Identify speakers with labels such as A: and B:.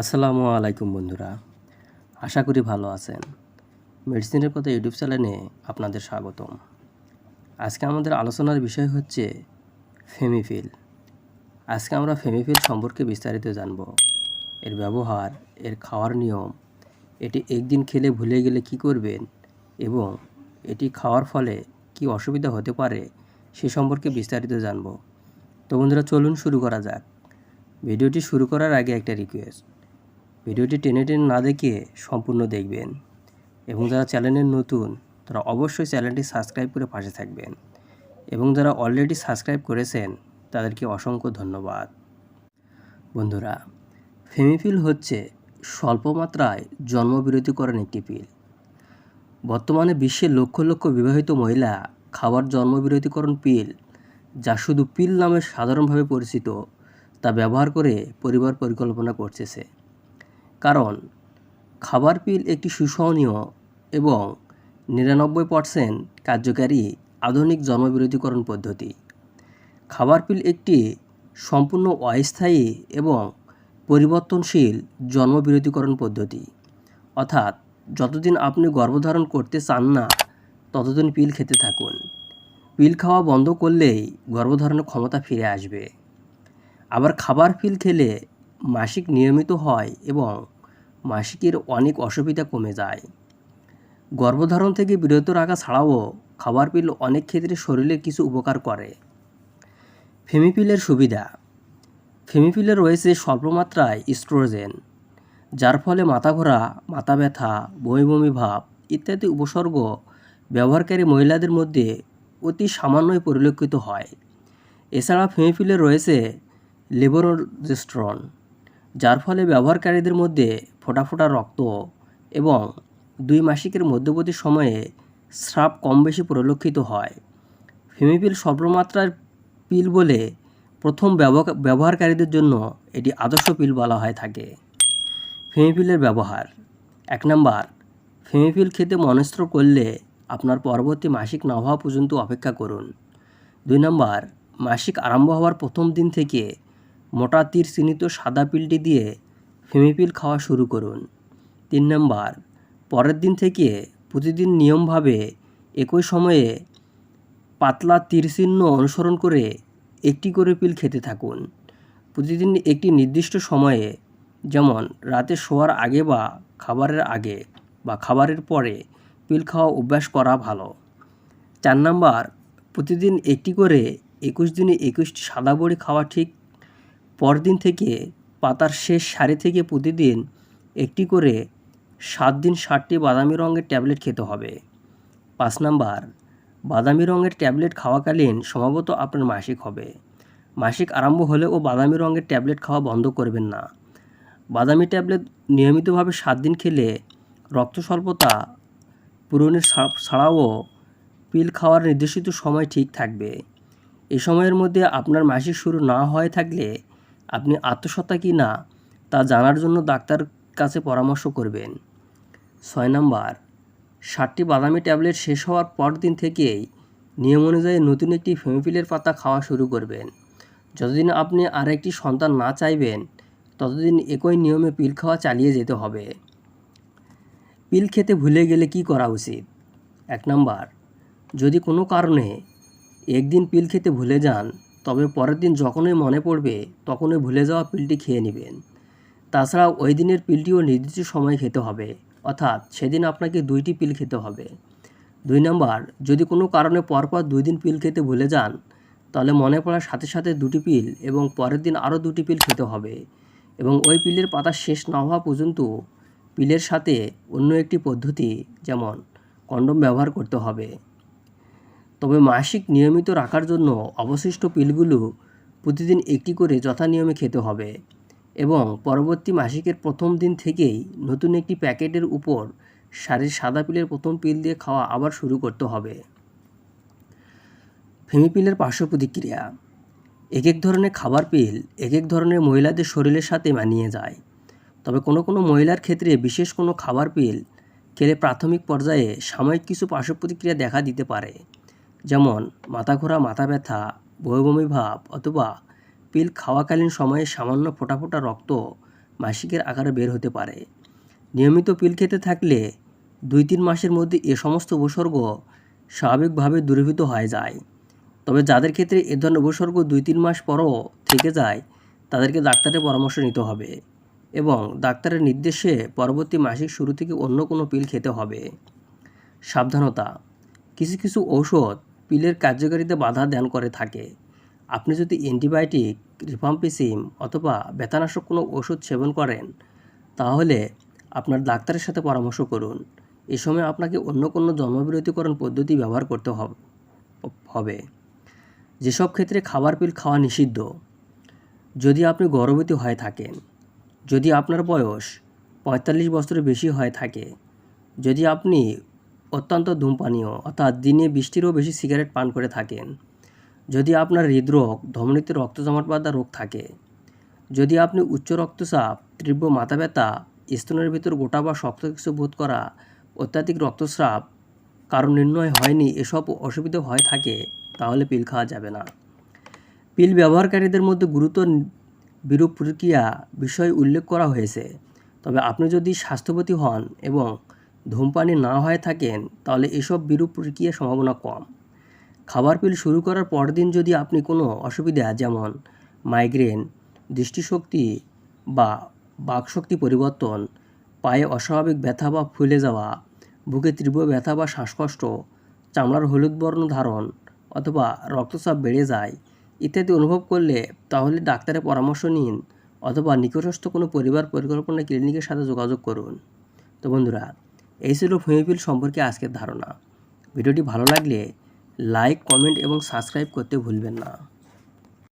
A: আসসালামু আলাইকুম বন্ধুরা। আশা করি ভালো আছেন। মেডিসিনের কথা ইউটিউব চ্যানেলে আপনাদের স্বাগতম। আজকে আমাদের আলোচনার বিষয় হচ্ছে ফেমিফিল। আজকে আমরা ফেমিফিল সম্পর্কে বিস্তারিত জানব। এর ব্যবহার, এর খাওয়ার নিয়ম, এটি একদিন খেলে ভুলে গেলে কি করবেন এবং এটি খাওয়ার ফলে কি অসুবিধা হতে পারে সে সম্পর্কে বিস্তারিত জানব। তো বন্ধুরা, চলুন শুরু করা যাক। ভিডিওটি শুরু করার আগে একটা রিকোয়েস্ট ভিডিওটি টেনে টেনে না দেখে সম্পূর্ণ দেখবেন। এবং যারা চ্যানেলের নতুন, তারা অবশ্যই চ্যানেলটি সাবস্ক্রাইব করে পাশে থাকবেন। এবং যারা অলরেডি সাবস্ক্রাইব করেছেন, তাদেরকে অসংখ্য ধন্যবাদ। বন্ধুরা, ফেমিফিল হচ্ছে স্বল্প মাত্রায় জন্মবিরতিকরণ একটি পিল। বর্তমানে বিশ্বের লক্ষ লক্ষ বিবাহিত মহিলা খাবার জন্মবিরতিকরণ পিল, যা শুধু পিল নামে সাধারণভাবে পরিচিত, তা ব্যবহার করে পরিবার পরিকল্পনা করতেছে। কারণ খাবার পিল একটি সুসহনীয় এবং নিরানব্বই পার্সেন্ট কার্যকারী আধুনিক জন্মবিরতিকরণ পদ্ধতি। খাবার পিল একটি সম্পূর্ণ অস্থায়ী এবং পরিবর্তনশীল জন্মবিরতিকরণ পদ্ধতি। অর্থাৎ যতদিন আপনি গর্ভধারণ করতে চান না, ততদিন পিল খেতে থাকুন। পিল খাওয়া বন্ধ করলেই গর্ভধারণের ক্ষমতা ফিরে আসবে। আবার খাবার পিল খেলে মাসিক নিয়মিত হয় এবং মাসিকের অনেক অসুবিধা কমে যায়। গর্ভধারণ থেকে বিরত রাখা ছাড়াও খাবার পিল অনেক ক্ষেত্রে শরীরে কিছু উপকার করে। ফেমিপিলের সুবিধা। ফেমিপিলে রয়েছে স্বল্পমাত্রায় ইস্ট্রোজেন, যার ফলে মাথা ঘোরা মাথা ব্যথা বমি বমি ভাব ইত্যাদি উপসর্গ ব্যবহারকারী মহিলাদের মধ্যে অতি সামান্যই পরিলক্ষিত হয়। এছাড়া ফেমিপিলে রয়েছে লেবোরোজেস্ট্রন। যার ফলে ব্যবহারকারীদের মধ্যে ফোটা ফোটা রক্ত এবং দুই মাসিকের মধ্যবর্তী সময়ে স্রাব কম বেশি পরিলক্ষিত হয়। ফেমিপিল সর্বমাত্রার পিল বলে প্রথম ব্যবহার- ব্যবহারকারীদের জন্য এটি আদর্শ পিল বলা হয়ে থাকে। ফেমিপিলের ব্যবহার। এক নাম্বার, ফেমিপিল খেতে মনস্থ করলে আপনার পরবর্তী মাসিক না হওয়া পর্যন্ত অপেক্ষা করুন। দুই নম্বর, মাসিক আরম্ভ হওয়ার প্রথম দিন থেকে মোটা তীর চিহ্নিত সাদা পিলটি দিয়ে ফেমিপিল খাওয়া শুরু করুন। তিন নম্বর, পরের দিন থেকে প্রতিদিন নিয়মভাবে একই সময়ে পাতলা তীরচিহ্ন অনুসরণ করে একটি করে পিল খেতে থাকুন। প্রতিদিন একটি নির্দিষ্ট সময়ে, যেমন রাতে শোয়ার আগে বা খাবারের আগে বা খাবারের পরে পিল খাওয়া অভ্যাস করা ভালো। চার নাম্বার, প্রতিদিন একটি করে একুশ দিনে একুশটি সাদা বড়ি খাওয়া ঠিক পরদিন থেকে পাতার শেষ সারি থেকে প্রতিদিন একটি করে সাত দিন ষাটটি বাদামি রঙের ট্যাবলেট খেতে হবে। পাঁচ নাম্বার, বাদামি রঙের ট্যাবলেট খাওয়াকালীন সম্ভবত আপনার মাসিক হবে। মাসিক আরম্ভ হলে ও বাদামি রঙের ট্যাবলেট খাওয়া বন্ধ করবেন না। বাদামি ট্যাবলেট নিয়মিতভাবে সাত দিন খেলে রক্ত স্বল্পতা পূরণের ছাড়াও পিল খাওয়ার নির্দেশিত সময় ঠিক থাকবে। এই সময়ের মধ্যে আপনার মাসিক শুরু না হয়ে থাকলে আপনি আত্মসত্তা কি না, তা জানার জন্য ডাক্তার কাছে পরামর্শ করবেন। ছয় নম্বর ষাটটি বাদামি ট্যাবলেট শেষ হওয়ার পর দিন থেকেই নিয়ম অনুযায়ী নতুন একটি ফেমিপিলের পাতা খাওয়া শুরু করবেন। যতদিন আপনি আর একটি সন্তান না চাইবেন, ততদিন একই নিয়মে পিল খাওয়া চালিয়ে যেতে হবে। পিল খেতে ভুলে গেলে কি করা উচিত? এক নাম্বার, যদি কোনো কারণে একদিন পিল খেতে ভুলে যান তবে পরের দিন যখনই মনে পড়বে, তখনই ভুলে যাওয়া পিলটি খেয়ে নেবেন। তাছাড়া ওই দিনের পিলটিও নির্দিষ্ট সময় খেতে হবে, অর্থাৎ সেদিন আপনাকে দুইটি পিল খেতে হবে। দুই নম্বর, যদি কোনো কারণে পরপর দুই দিন পিল খেতে ভুলে যান, তাহলে মনে পড়ার সাথে সাথে দুটি পিল এবং পরের দিন আরও দুটি পিল খেতে হবে এবং ওই পিলের পাতা শেষ না হওয়া পর্যন্ত পিলের সাথে অন্য একটি পদ্ধতি, যেমন কন্ডম ব্যবহার করতে হবে। তবে মাসিক নিয়মিত রাখার জন্য অবশিষ্ট পিলগুলো প্রতিদিন একটি করে যথা নিয়মে খেতে হবে এবং পরবর্তী মাসিকের প্রথম দিন থেকেই নতুন একটি প্যাকেটের উপর শাড়ির সাদা পিলের প্রথম পিল দিয়ে খাওয়া আবার শুরু করতে হবে। ফেমিপিলের পার্শ্ব প্রতিক্রিয়া। এক এক ধরনের খাবার পিল এক এক ধরনের মহিলাদের শরীরের সাথে মানিয়ে যায়। তবে কোনো কোনো মহিলার ক্ষেত্রে বিশেষ কোনো খাবার পিল খেলে প্রাথমিক পর্যায়ে সাময়িক কিছু পার্শ্ব প্রতিক্রিয়া দেখা দিতে পারে। যেমন মাথা ঘোরা মাথা ব্যথা, বমি ভাব অথবা পিল খাওয়াকালীন সময়ে সামান্য ফোটা ফোটা রক্ত মাসিকের আকারে বের হতে পারে। নিয়মিত পিল খেতে থাকলে দুই তিন মাসের মধ্যে এ সমস্ত উপসর্গ স্বাভাবিকভাবে দূরীভূত হয়ে যায়। তবে যাদের ক্ষেত্রে এ ধরনের উপসর্গ দুই তিন মাস পরও থেকে যায়, তাদেরকে ডাক্তারের পরামর্শ নিতে হবে এবং ডাক্তারের নির্দেশে পরবর্তী মাসিক শুরু থেকে অন্য কোনো পিল খেতে হবে। সাবধানতা, কিছু কিছু ঔষধ পিলের কার্যকারিতা বাধা দান করে থাকে। আপনি যদি অ্যান্টিবায়োটিক রিফাম্পিসিম অথবা ব্যথানাশক কোনো ওষুধ সেবন করেন, তাহলে আপনার ডাক্তারের সাথে পরামর্শ করুন। এ সময় আপনাকে অন্য কোনো জন্মবিরতিকরণ পদ্ধতি ব্যবহার করতে হবে। যেসব ক্ষেত্রে খাবার পিল খাওয়া নিষিদ্ধ, যদি আপনি গর্ভবতী হয়ে থাকেন, যদি আপনার বয়স পঁয়তাল্লিশ বছরের বেশি হয়ে থাকে, যদি আপনি অত্যন্ত ধূমপানীয়, অর্থাৎ দিনে বৃষ্টিরও বেশি সিগারেট পান করে থাকেন। যদি আপনার হৃদরোগ, ধমনীতে রক্ত জমাট বাঁধা রোগ থাকে, যদি আপনি উচ্চ রক্তচাপ, তীব্র মাথা ব্যথা, স্তনের ভিতর গোটা বা শক্ত কিছু বোধ করা, অত্যাধিক রক্তস্রাব কারণ নির্ণয় হয়নি, এসব অসুবিধা হয়ে থাকে, তাহলে পিল খাওয়া যাবে না। পিল ব্যবহারকারীদের মধ্যে গুরুতর বিরূপ প্রক্রিয়া বিষয় উল্লেখ করা হয়েছে। তবে আপনি যদি স্বাস্থ্যবতী হন এবং ধূমপানি না হয়ে থাকেন, তাহলে এসব বিরূপ প্রক্রিয়ার সম্ভাবনা কম। খাবার পিল শুরু করার পরদিন যদি আপনি কোনো অসুবিধা যেমন মাইগ্রেন, দৃষ্টিশক্তি বা বাকশক্তি পরিবর্তন, পায়ে অস্বাভাবিক ব্যথা বা ফুলে যাওয়া, বুকে তীব্র ব্যথা বা শ্বাসকষ্ট, চামড়ার হলুদ বর্ণ ধারণ অথবা রক্তচাপ বেড়ে যায় ইত্যাদি অনুভব করলে তাহলে ডাক্তারের পরামর্শ নিন অথবা নিকটস্থ কোনো পরিবার পরিকল্পনা ক্লিনিকের সাথে যোগাযোগ করুন। তো বন্ধুরা এই ছিল ভূমিপিল সম্পর্কে আজকের ধারণা। ভিডিওটি ভালো লাগলে লাইক, কমেন্ট এবং সাবস্ক্রাইব করতে ভুলবেন না।